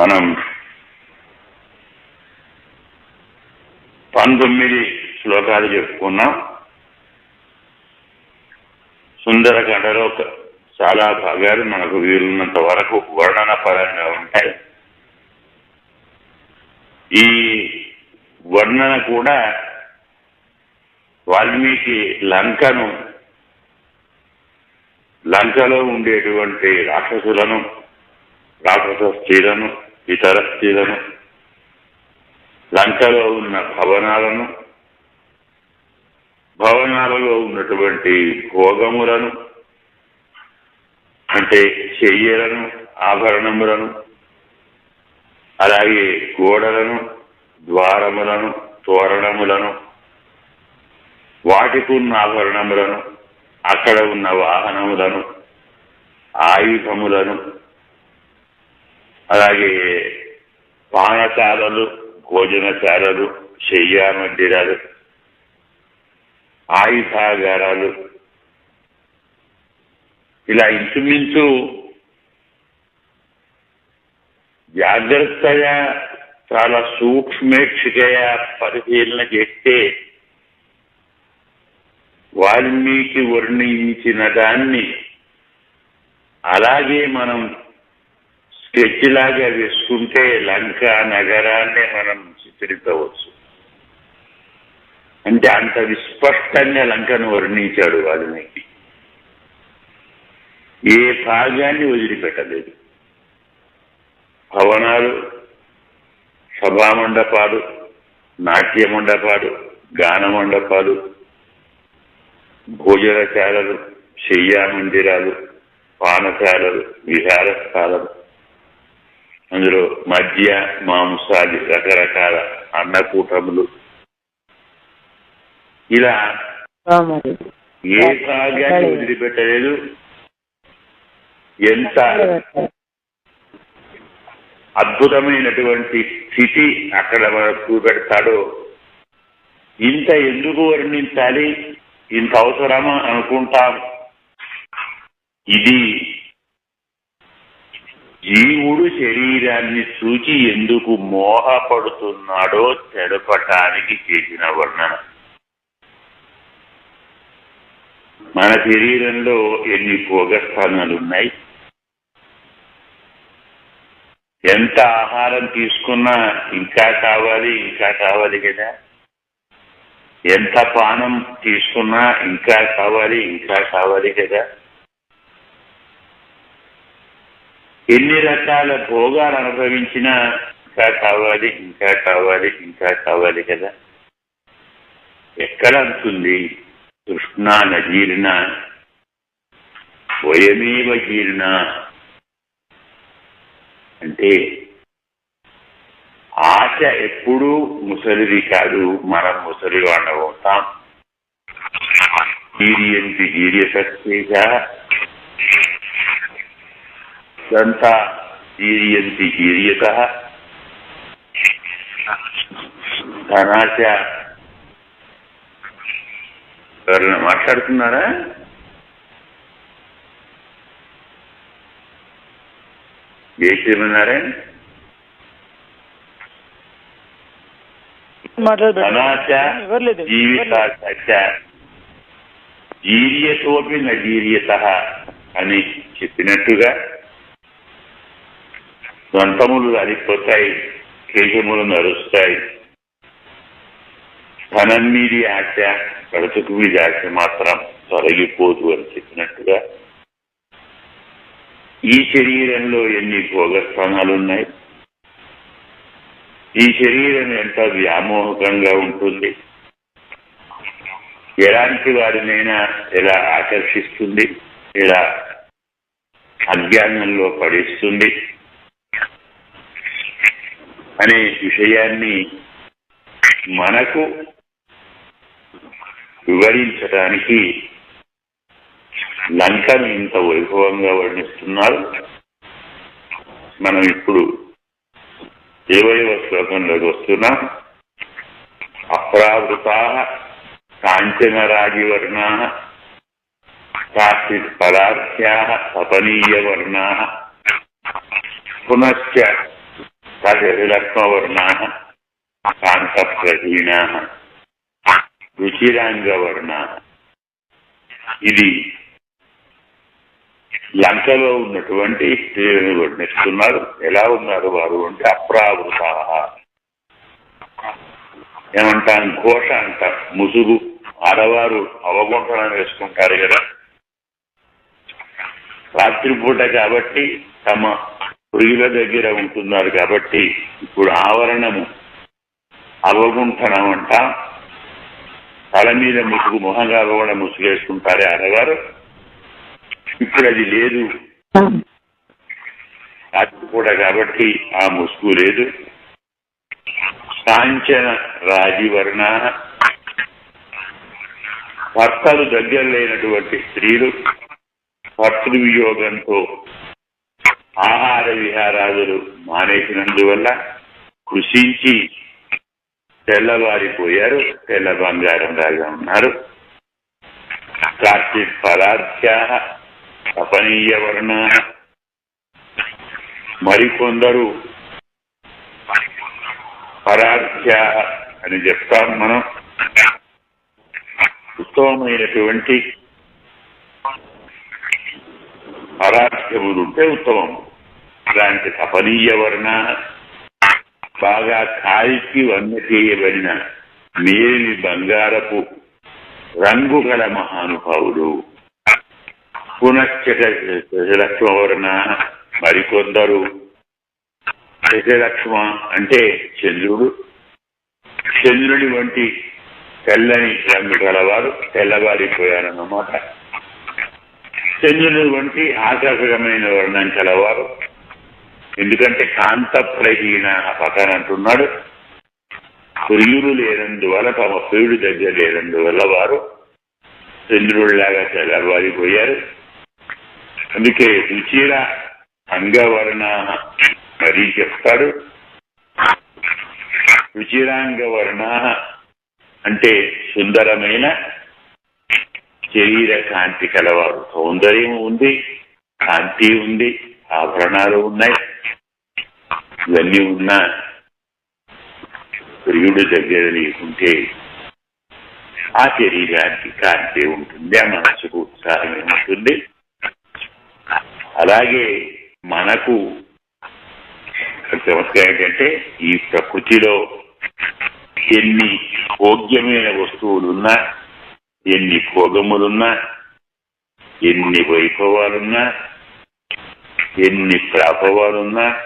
మనం పంతొమ్మిది శ్లోకాలు చెప్పుకున్నాం. సుందరకాండలో చాలా భాగాలు మనకు వీలున్నంత వరకు వర్ణన పరంగా ఉంటాయి. ఈ వర్ణన కూడా వాల్మీకి లంకను లంకలో ఉండేటువంటి రాక్షసులను రాక్షస స్త్రీలను ఇతర స్త్రీలను లంకలో ఉన్న భవనాలను భవనాలలో ఉన్నటువంటి భోగములను అంటే చెయ్యలను ఆభరణములను అలాగే గోడలను ద్వారములను తోరణములను వాటికి ఉన్న ఆభరణములను అక్కడ ఉన్న వాహనములను ఆయుధములను అలాగే పానశాలలు భోజనశాలలు శయ్యా మందిరాలు ఆయుధాగారాలు ఇలా ఇంచుమించు జాగ్రత్తగా చాలా సూక్ష్మేక్షగా పరిశీలన చేస్తే వాల్మీకి వర్ణించిన దాన్ని అలాగే మనం స్కెచ్ లాగా వేసుకుంటే లంక నగరాన్ని మనం చిత్రించవచ్చు. అంటే అంత విస్పష్టంగా లంకను వర్ణించాడు వాల్మీకి. ఏ భాగాన్ని వదిలిపెట్టలేదు. భవనాలు సభామండపాలు నాట్య మండపాలు గాన మండపాలు భోజనశాలలు శయ్యా మందిరాలు పానశాలలు విహారస్థాలలు అందులో మద్య మాంసాలు రకరకాల అన్నకూటములు. ఇలా ఏ భాగాన్ని వదిలిపెట్టలేదు. ఎంత అద్భుతమైనటువంటి స్థితి అక్కడ మనకు పెడతాడో ఇంత ఎందుకు వర్ణించాలి? ఇంత అవసరమా అనుకుంటాం. ఇది జీవుడు శరీరాన్ని చూచి ఎందుకు మోహపడుతున్నాడో తెలపటానికి చేసిన వర్ణన. మన శరీరంలో ఎన్ని భోగస్థానాలు ఉన్నాయి ఎంత ఆహారం తీసుకున్నా ఇంకా కావాలి ఇంకా కావాలి కదా? ఎంత పానం తీసుకున్నా ఇంకా కావాలి ఇంకా కావాలి కదా? ఎన్ని రకాల భోగాలు అనుభవించినా ఇంకా కావాలి ఇంకా కావాలి ఇంకా కావాలి కదా? ఎక్కడ అంటుంది? కృష్ణ నజీర్ణ స్వయమేవ జీర్ణ? అంటే ఆశ ఎప్పుడూ ముసలిది కాదు మనం ముసలి వాళ్ళం అవుతాం. జీరియంతి జీర్యసత్యేజ దంత జీరియంతి జీర్యత ధనాశ ఎవరైనా మాట్లాడుతున్నారా జీవితాశ జీర్యతోపి నజీర్యత అని చెప్పినట్టుగా దంతములు అరిపోతాయి కేశములు నడుస్తాయి. ధనం మీది ఆశ బ్రతుకు మీద ఆశ మాత్రం తొలగిపోదు అని చెప్పినట్టుగా. ఈ శరీరంలో ఎన్ని భోగస్థానాలు ఉన్నాయి ఈ శరీరం ఎంత వ్యామోహకంగా ఉంటుంది? ఎలాంటి వారినైనా ఎలా ఆకర్షిస్తుంది? ఎలా అజ్ఞానంలో పడిస్తుంది? అనే విషయాన్ని మనకు వివరించడానికి లంకను ఇంత వైభవంగా వర్ణిస్తున్నారు. మనం ఇప్పుడు ఏవైవ శ్లోకంలోకి వస్తున్నాం? అప్రావృతా కాంచనరాజివర్ణా కాచిత్ పదార్థ్యా తపనీయవర్ణా పునశ్చ తదిలక్ష్మవర్ణ కాంతప్రహీణ రుచిరాంగవర్ణ ఇది లంకలో ఉన్నటువంటి స్త్రీలను వర్ణిస్తున్నారు. ఎలా ఉన్నారు వారు అంటే అప్రావృత ఏమంటాం? ఘోష అంట ముసుగు. ఆడవారు అవగుంఠనం వేసుకుంటారు కదా. రాత్రిపూట కాబట్టి తమ పురుగుల దగ్గర ఉంటున్నారు కాబట్టి ఇప్పుడు ఆవరణము అవగుంఠనం అంట తల మీద ముసుగు మొహంగా కూడా ముసుగేసుకుంటారే వేసుకుంటారే ఇప్పుడు అది లేదు. అది కూడా కాబట్టి ఆ ముసుగు లేదు. కాంచన రాజివర్ణ. భర్తలు దగ్గర లేనటువంటి స్త్రీలు భర్తృవియోగంతో ఆహార విహారాదులు మానేసినందువల్ల కృషించి తెల్లవారిపోయారు తెల్ల బంగారం లాగా ఉన్నారు కార్తీక్ పదార్థ్యా తపనీయ వర్ణ. మరికొందరు పరాధ్య అని చెప్తాం మనం. ఉత్తమమైనటువంటి పరాధ్యములు ఉంటే ఉత్తమం. అలాంటి తపనీయ వర్ణ బాగా కాల్చి వన్న చేయబడిన మేలి బంగారపు రంగు గల మహానుభావుడు. పునశ్చట దశలక్ష్మవర్ణ మరికొందరు. శశలక్ష్మ అంటే చంద్రుడు. చంద్రుడి వంటి తెల్లని రంగు గలవారు తెల్లవారిపోయారన్నమాట. చంద్రుని వంటి ఆకర్షకమైన వర్ణం కలవారు. ఎందుకంటే కాంత ప్రహీన పక్కన అంటున్నాడు. ప్రియులు లేనందువల్ల తమ ప్రియుడి దగ్గర లేనందువల్ల వారు చంద్రుడిలాగా తెల్లవారిపోయారు అందుకే రుచిర అంగవర్ణ మరీ చెప్తాడు. రుచిరాంగవర్ణ అంటే సుందరమైన శరీర కాంతి కలవారు. సౌందర్యం ఉంది కాంతి ఉంది ఆభరణాలు ఉన్నాయి. ఇవన్నీ ఉన్నా ప్రియుడు దగ్గర లేకుంటే ఆ శరీరానికి కాంతి ఉంటుంది ఆ మనసుకు ఉత్సాహం ఉంటుంది. అలాగే మనకు సమస్య ఏంటంటే ఈ ప్రకృతిలో ఎన్ని భోగ్యమైన వస్తువులున్నా ఎన్ని భోగములున్నా ఎన్ని వైభవాలున్నా ఎన్ని ప్రాభవాలున్నా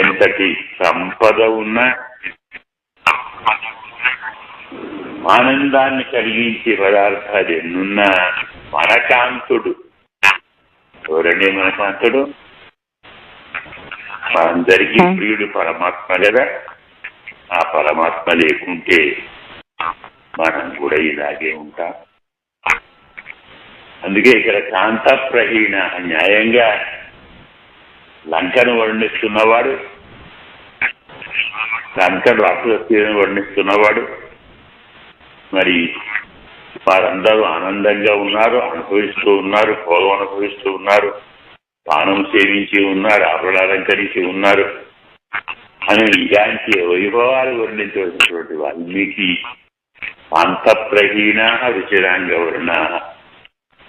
ఎంతటి సంపద ఉన్నా ఆనందాన్ని కలిగించే పదార్థాలు ఎన్నున్నా మనకాంతుడు. ఎవరండి మనకాంతుడు? మనందరికీ ప్రియుడు పరమాత్మ కదా. ఆ పరమాత్మ లేకుంటే మనం కూడా ఇలాగే ఉంటాం. అందుకే ఇక్కడ కాంతప్రహీణ న్యాయంగా లంకను వర్ణిస్తున్నవాడు లంకను రాక్షసీలను వర్ణిస్తున్నవాడు మరి వారందరూ ఆనందంగా ఉన్నారు అనుభవిస్తూ ఉన్నారు భోగం అనుభవిస్తూ ఉన్నారు పానం సేవించి ఉన్నారు ఆభరణాలంకరించి ఉన్నారు. అని ఇలాంటి వైభవాలు వర్ణించవలసినటువంటి వాల్మీకి అంతఃప్రహీణ రుచిరాంగ వర్ణ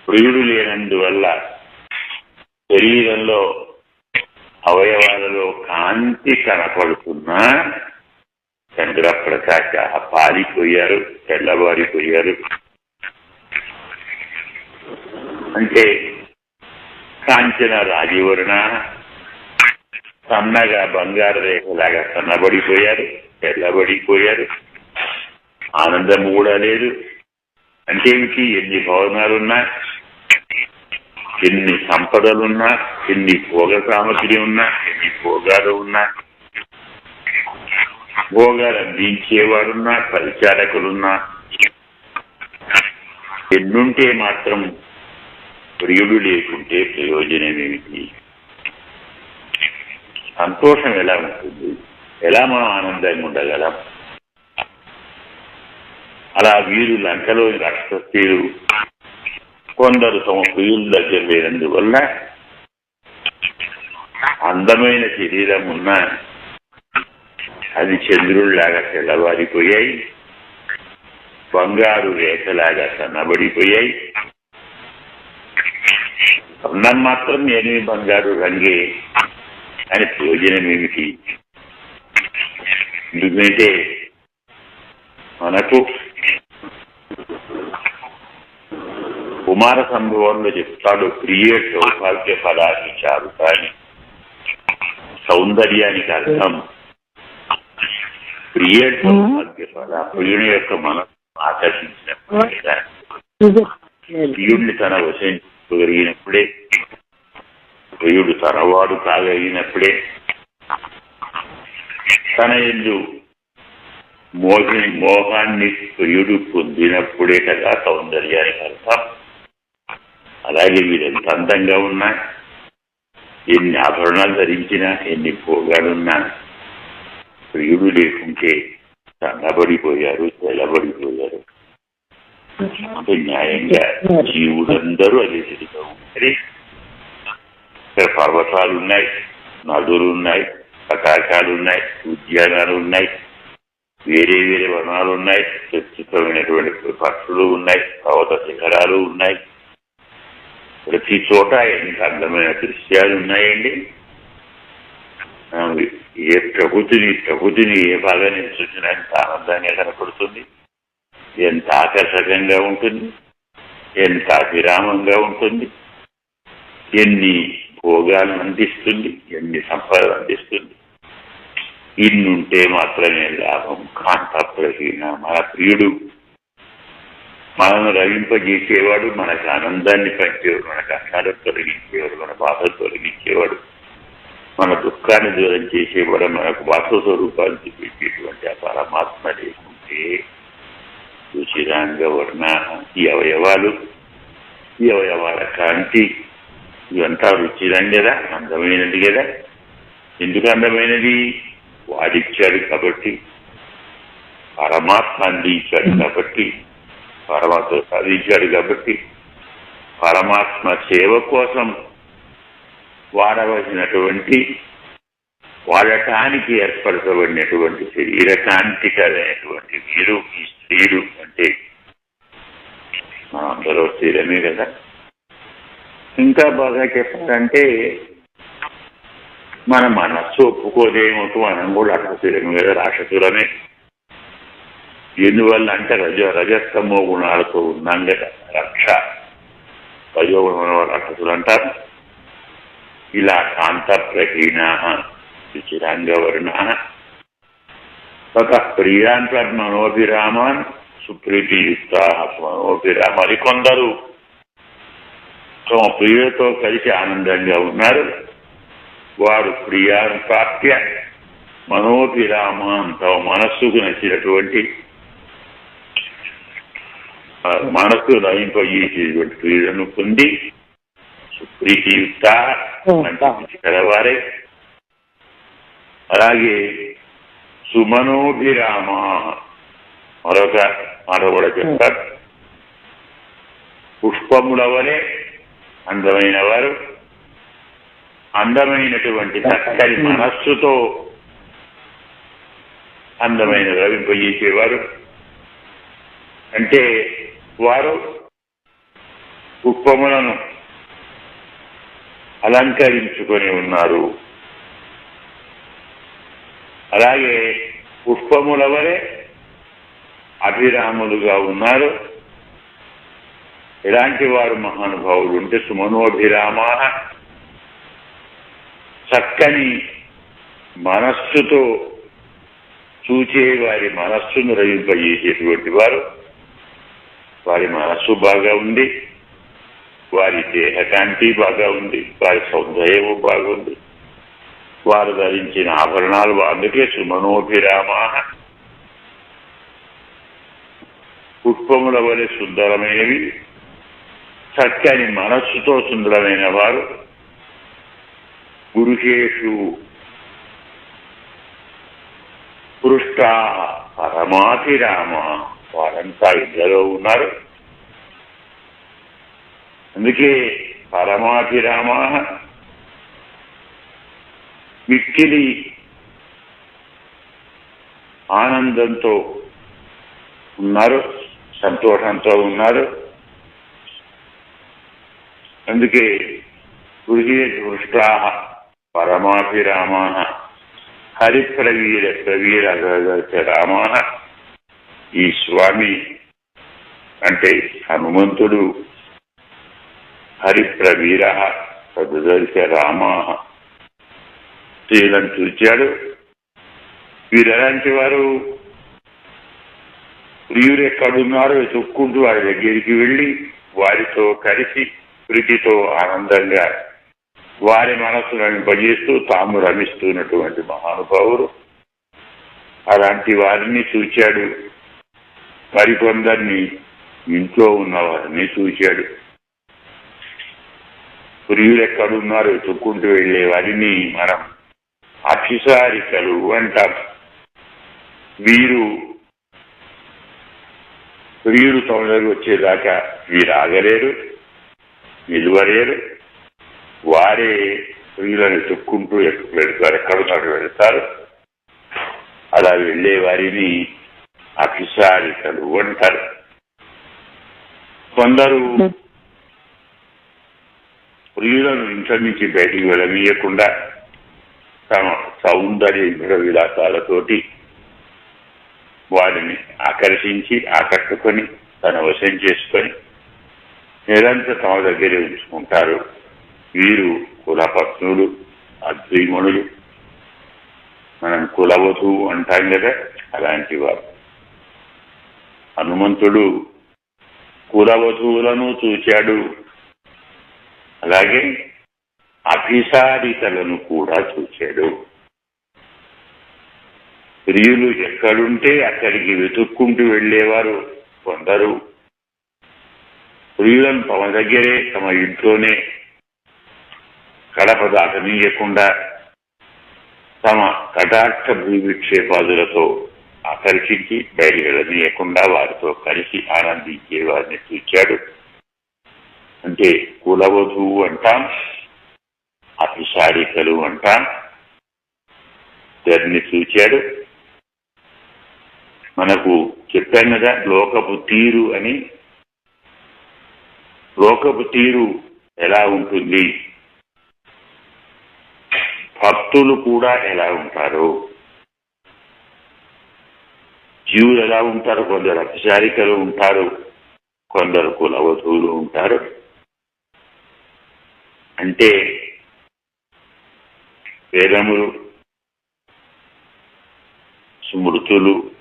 ప్రియుడు లేనందువల్ల శరీరంలో అవయవాలలో కాంతి కనపడుతున్నా చంద్రప్రకాశ పారిపోయారు తెల్లవారిపోయారు. అంటే కాంచన రాజీవరణ సన్నగా బంగారు రేఖలాగా సన్నబడిపోయారు తెల్లబడిపోయారు. ఆనందం కూడా లేదు అంటే ఏమిటి ఎన్ని భవనాలున్నా ఎన్ని సంపదలున్నా ఎన్ని భోగ సామగ్రి ఉన్నా ఎన్ని భోగాలు ఉన్నా భోగాలు అందించేవారున్నా పరిచారకులున్నా ఎన్నుంటే మాత్రం ప్రియుడు లేకుంటే ప్రయోజనం ఏమిటి సంతోషం ఎలా ఉంటుంది? ఎలా మనం ఆనందంగా ఉండగలం? అలా వీరు లంకలో రాక్షసీలు కొందరు తమ ప్రియుల దగ్గర లేనందువల్ల అందమైన శరీరం ఉన్న అది చంద్రుళ్ళాగా తెల్లవారిపోయాయి. బంగారు రేఖలాగా సన్నబడిపోయాయి. అన్నం మాత్రం ఏమి బంగారు రంగే అని ప్రయోజనం ఏమిటి ఎందుకంటే మనకు కుమార సంభవంలో చెప్తాడు ప్రియ సౌభాగ్య ఫలాన్ని చారు కానీ సౌందర్యానికి అర్థం. ప్రియ సౌభాగ్య ఫల ప్రియుని యొక్క మనసు ఆకర్షించినప్పుడే ప్రియుడిని తన వశం చేసుకోగలిగినప్పుడే ప్రియుడు తనవాడు కాగలిగినప్పుడే తన ఎందు మోహిని మోహాన్ని ప్రియుడు పొందినప్పుడే కదా సౌందర్యానికి అర్థం. అలాగే వీరెంత అందంగా ఉన్నా ఎన్ని ఆభరణాలు ధరించినా ఎన్ని పోగాడున్నా ప్రియుడు లేకుంటే సన్నబడిపోయారు తెల్లబడిపోయారు. అంటే న్యాయంగా జీవులందరూ అదే స్థితిలో ఉంటారు. ఇక్కడ పర్వతాలు ఉన్నాయి నదులు ఉన్నాయి తటాకాలు ఉన్నాయి ఉద్యానాలు ఉన్నాయి వేరే వేరే వనాలు ఉన్నాయి ప్రస్తుతమైనటువంటి పక్షులు ఉన్నాయి పర్వత శిఖరాలు ఉన్నాయి. ప్రతి చోట ఎంత అందమైన దృశ్యాలు ఉన్నాయండి. ఏ ప్రకృతిని ప్రకృతిని ఏ భాగాన్ని చూసినా ఎంత ఆనందంగా కనపడుతుంది ఎంత ఆకర్షకంగా ఉంటుంది ఎంత విరామంగా ఉంటుంది ఎన్ని భోగాలను అందిస్తుంది ఎన్ని సంపదలు అందిస్తుంది. ఇన్నుంటే మాత్రమే లాభం కాంత ప్రహీన మన ప్రియుడు మనల్ని రవింపజేసేవాడు మనకు ఆనందాన్ని పంచేవాడు మన కష్టాలను తొలగించేవాడు మన బాధలు తొలగించేవాడు మన దుఃఖాన్ని దూరం చేసేవాడు మనకు వాస్తవ స్వరూపాన్ని చూపించేటువంటి ఆ పరమాత్మ లేకుంటే రుచిరాంగ వర్ణ ఈ అవయవాలు ఈ అవయవాల కాంతి ఇవంతా రుచిరం కదా అందమైనది కదా. ఎందుకు అందమైనది? వాడిచ్చాడు కాబట్టి పరమాత్మ అందించాడు కాబట్టి పరమాత్మ సాధించాడు కాబట్టి పరమాత్మ సేవ కోసం వాడవలసినటువంటి వాడటానికి ఏర్పరచబడినటువంటి శరీర కాంతి మీరు ఈ స్త్రీలు అంటే అందరూ స్త్రీలమే కదా. ఇంకా బాగా చెప్పాలంటే మన మనస్సు ఒప్పుకోదేమో మనం కూడా అర్థశీలమే కదా రాక్షసులమే. ఎందువల్ల అంటే రజ రజస్తమో గుణాలతో ఉన్నాం రక్ష. రజోగుణం రక్షసులు అంటారు. ఇలా కాంతప్రహీణ రుచిరాంగవర్ణ ఒక ప్రియాంత మనోభిరామాన్ సుప్రీతియుక్త మనోభిరామ మరికొందరు తమ ప్రియులతో కలిసి ఆనందంగా ఉన్నారు. వారు ప్రియాను ప్రాప్య మనోభిరామాన్ తమ మనస్సుకు నచ్చినటువంటి మనస్సు లయింపజేసేటువంటి ప్రియులను పొంది సుప్రీతియుక్త మంచి కలవారే. అలాగే సుమనోభిరామ మరొక మాట కూడా చెప్తారు. పుష్పముల వలె అందమైన వారు అందమైనటువంటి చక్కని మనస్సుతో అందమైన రవింపజేసేవారు. అంటే వారు కుప్పములను అలంకరించుకొని ఉన్నారు. అలాగే పుష్పములవరే అభిరాములుగా ఉన్నారు. ఎలాంటి వారు మహానుభావులు ఉంటే సుమనోభిరామా చక్కని మనస్సుతో చూచే వారి మనస్సును రవింపజేసేటువంటి వారు. వారి మనస్సు బాగా ఉంది. వారి దేహకాంతి బాగా ఉంది. వారి సౌందర్యము బాగుంది. వారు ధరించిన ఆభరణాలు అందుకే సుమనోభిరామా పుష్పముల వలె సుందరమైనవి. చక్కని మనస్సుతో సుందరమైన వారు. పురుషేషు పృష్ట పరమాభిరామ. వారంతా ఇద్దరు ఉన్నారు. అందుకే పరమాభిరామ మిక్కిలి ఆనందంతో ఉన్నారు సంతోషంతో ఉన్నారు. అందుకే గృహే దృష్టా పరమాభిరామా హరిప్రవీర ప్రవీర రామా. ఈ స్వామి అంటే హనుమంతుడు హరిప్రవీర సదర్శ రామా స్త్రీలను చూచాడు. వీరెలాంటి వారు ప్రియులు ఎక్కడున్నారో వెతుక్కుంటూ వారి దగ్గరికి వెళ్ళి వారితో కలిసి ప్రీతితో ఆనందంగా వారి మనస్సులను పనిచేస్తూ తాము రమిస్తున్నటువంటి మహానుభావులు అలాంటి వారిని చూచాడు. మరికొందరిని ఇంట్లో ఉన్నవారిని చూశాడు. చూచాడు ప్రియులు ఎక్కడున్నారో వెతుక్కుంటూ వెళ్ళే వారిని మనం అక్షిసారికలు అంటాం. వీరు ప్రియులు తొందరగా వచ్చేదాకా వీరు ఆగలేరు నిలువలేరు. వారే ప్రియులను చుక్కుంటూ వెళ్తారు ఎక్కడున్నారు వెళ్తారు. అలా వెళ్ళే వారిని అభిసారికలు అంటారు కొందరు ప్రియులను ఇంట్లో నుంచి బయటికి వెళ్ళనీయకుండా తమ సౌందర్య ఇంద్ర విలాసాలతోటి వారిని ఆకర్షించి ఆకట్టుకొని తన వశం చేసుకొని నిరంతరం తమ దగ్గరే ఉంచుకుంటారు. వీరు కులపత్నులు అద్వైమణులు మనం కులవధువు అంటాం కదా అలాంటి వారు. హనుమంతుడు కులవధువులను చూచాడు. అలాగే అభిసారితలను కూడా చూచాడు. స్త్రీలు ఎక్కడుంటే అక్కడికి వెతుక్కుంటూ వెళ్ళేవారు కొందరు. స్త్రీలను తమ దగ్గరే తమ ఇంట్లోనే కడప దాటనీయకుండా తమ కటాక్ష భూవిక్షేపాదులతో ఆకర్షించి బయలు వెళ్ళనీయకుండా వారితో కలిసి ఆనందించే వారిని చూచాడు. అంటే కులవధువు అంటాం అభిసారికలు అంటాం ఇద్దరిని చూచాడు. మనకు చెప్పాను కదా లోకపు తీరు అని. లోకపు తీరు ఎలా ఉంటుంది? భక్తులు కూడా ఎలా ఉంటారు? జీవులు ఎలా ఉంటారు? కొందరు అపచారికలు ఉంటారు కొందరు కులవధువులు ఉంటారు. అంటే వేదములు స్మృతులు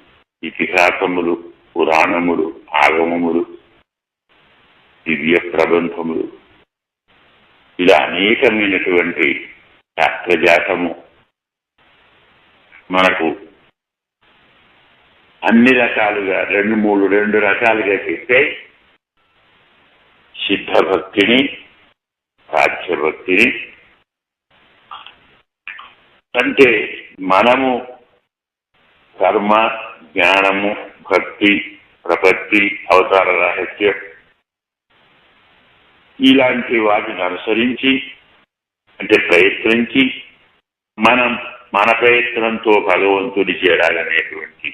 ఇతిహాసములు పురాణములు ఆగమములు దివ్య ప్రబంధములు. ఇలా అనేకమైనటువంటి శాస్త్రజాతము మనకు అన్ని రకాలుగా రెండు మూడు రెండు రకాలుగా చెప్తే సిద్ధభక్తిని సాధ్యభక్తిని అంటే మనము కర్మ జ్ఞానము భక్తి ప్రపత్తి అవతార రహస్యం ఇలాంటి వాటిని అనుసరించి అంటే ప్రయత్నించి మనం మన ప్రయత్నంతో భగవంతుడి చేరాలనేటువంటి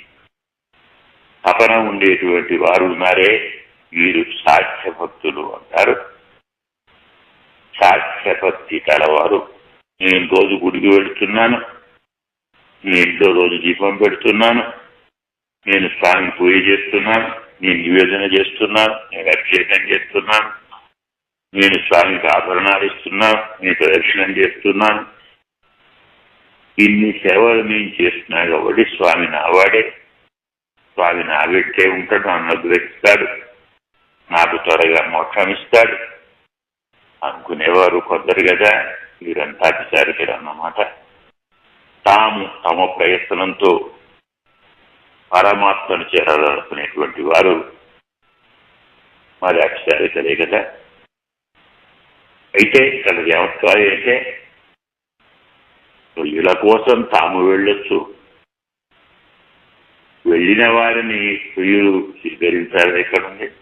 తపన ఉండేటువంటి వారు ఉన్నారే వీరు సాక్ష్యభక్తులు భక్తులు అంటారు. సాక్ష్యభక్తి కలవారు. నేను రోజు గుడికి వెళుతున్నాను. నేను ఇంట్లో రోజు దీపం పెడుతున్నాను. నేను స్వామి పూజ చేస్తున్నాను. నేను నివేదన చేస్తున్నాను. నేను అభిషేకం చేస్తున్నాను. నేను స్వామికి ఆభరణాలు ఇస్తున్నాను. నేను ప్రదర్శనం చేస్తున్నాను. ఇన్ని సేవలు నేను చేస్తున్నా కాబట్టి స్వామి నావాడే. స్వామి నా పెట్టే ఉంటాడు నన్ను అనుగ్రహిస్తాడు నాకు త్వరగా మోక్షం ఇస్తాడు. అనుకునేవారు కొందరు కదా వీరంతా అధికారికలు అన్నమాట. తాము తమ ప్రయత్నంతో పరమాత్మను చేరాలనుకునేటువంటి వారు మరి అక్షారికలే కదా. అయితే ఇక్కడ ఏమవుతాయి అయితే వీళ్ళ కోసం తాము వెళ్ళొచ్చు. వెళ్ళిన వారిని ప్రియులు స్వీకరించాలి ఎక్కడుంది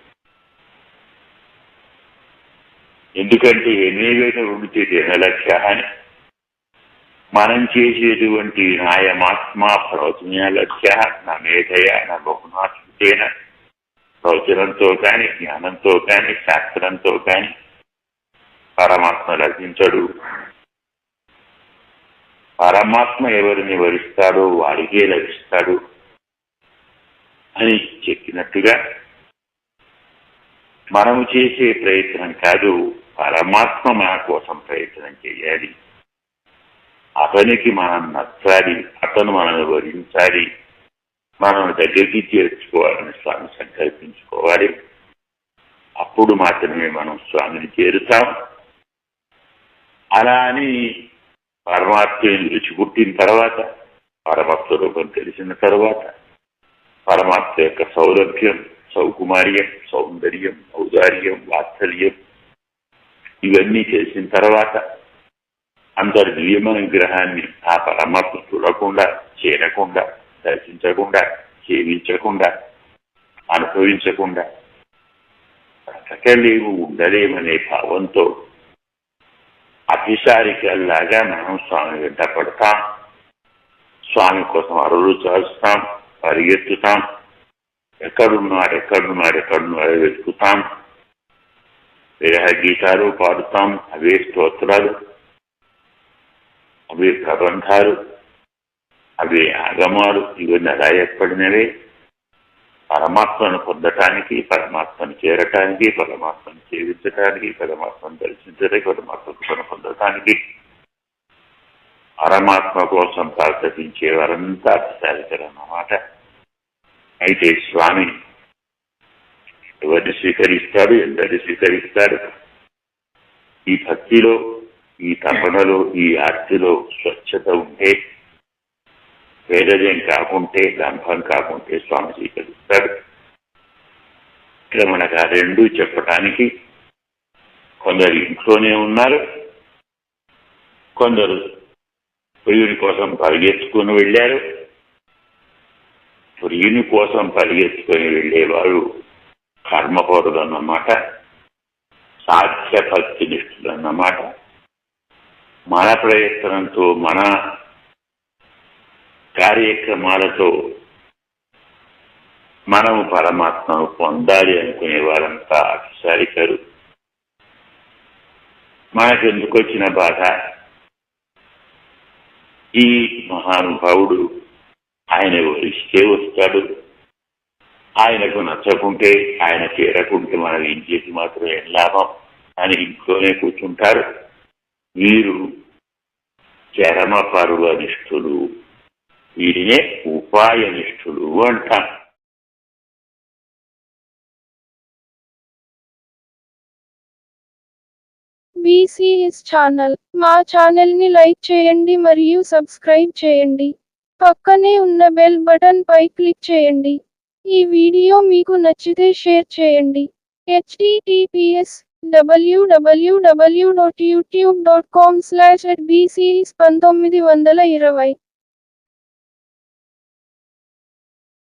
ఎందుకంటే ఎన్నివేట ఉండితే జనలక్ష్య అని మనం చేసేటువంటి నాయమాత్మ ప్రవచనాలక్ష్య నా మేధయ నా బహునాథేన ప్రవచనంతో కానీ జ్ఞానంతో కానీ శాస్త్రంతో కానీ పరమాత్మ లభించడు. పరమాత్మ ఎవరిని వరిస్తాడో వాడికే లభిస్తాడు. అని చెప్పినట్టుగా మనము చేసే ప్రయత్నం కాదు పరమాత్మ మన కోసం ప్రయత్నం చేయాలి. అతనికి మనం నచ్చాలి అతను మనల్ని వరించాలి మనం దగ్గరికి చేర్చుకోవాలని స్వామి సంకల్పించుకోవాలి. అప్పుడు మాత్రమే మనం స్వామిని చేరుతాం. అలా అని పరమాత్మ రుచి పుట్టిన తర్వాత పరమత్వ రూపం తెలిసిన తర్వాత పరమాత్మ యొక్క సౌలభ్యం సౌకుమార్యం సౌందర్యం ఔదార్యం వాత్సల్యం ఇవన్నీ చేసిన తర్వాత అందరి దివ్యమైన గ్రహాన్ని ఆ పరమాత్మ చూడకుండా చేరకుండా దర్శించకుండా సేవించకుండా అనుభవించకుండా బ్రతకలేము ఉండలేమనే భావంతో అతిసారికల్లాగా మనం స్వామి వెంట పడతాం స్వామి కోసం అరులు చేస్తాం పరిగెత్తుతాం. ఎక్కడున్నాడు ఎక్కడున్నాడు ఎక్కడున్నాడు వెతుకుతాం. విరహ గీతాలు పాడుతాం అవే స్తోత్రాలు అవే ప్రబంధాలు అవే ఆగమాలు ఇవన్నీ అలా ఏర్పడినవే. పరమాత్మను పొందటానికి పరమాత్మను చేరటానికి పరమాత్మను సేవించటానికి పరమాత్మను దర్శించడానికి పరమాత్మను పొందటానికి పరమాత్మ కోసం ప్రార్థించే వారంతా అన్నమాట. అయితే స్వామి ఎవరిని స్వీకరిస్తాడు ఎందరిని స్వీకరిస్తాడు? ఈ భక్తిలో ఈ తపనలో ఈ ఆర్తిలో స్వచ్ఛత ఉంటే వేదజం కాకుంటే లంభం కాకుంటే స్వామి స్వీకరిస్తాడు. ఇక్కడ మనకు ఆ రెండు చెప్పటానికి కొందరు ఇంట్లోనే ఉన్నారు కొందరు ప్రియుని కోసం పరిగెత్తుకుని వెళ్ళారు. ప్రియుని కోసం పరిగెత్తుకొని వెళ్ళేవారు కర్మపౌరులు అన్నమాట సాధ్యభక్తి నిష్ఠుడు అన్నమాట మన ప్రయత్నంతో మన కార్యక్రమాలతో మనము పరమాత్మను పొందాలి అనుకునే వారంతా అతిసారికరు మనకెందుకు వచ్చిన బాధ? ఈ మహానుభావుడు ఆయన వరిస్తే వస్తాడు? ఆయనకు నచ్చకుంటే ఆయన చేరకుంటే మనం ఏం చేసి మాత్రం ఏం లాభం అని ఇంట్లోనే కూర్చుంటారు. వీరు చరమ పరువ నిష్ఠులు. వీరినే ఉపాయనిష్ఠులు అంటారు బీసీఎస్ ఛానల్ మా ఛానల్ని లైక్ చేయండి మరియు సబ్స్క్రైబ్ చేయండి. పక్కనే ఉన్న బెల్ బటన్ పై క్లిక్ చేయండి. ఈ వీడియో మీకు నచ్చితే షేర్ చేయండి. Https www.youtube.com స్లాష్ బీసీఎస్ పంతొమ్మిది వందల ఇరవై.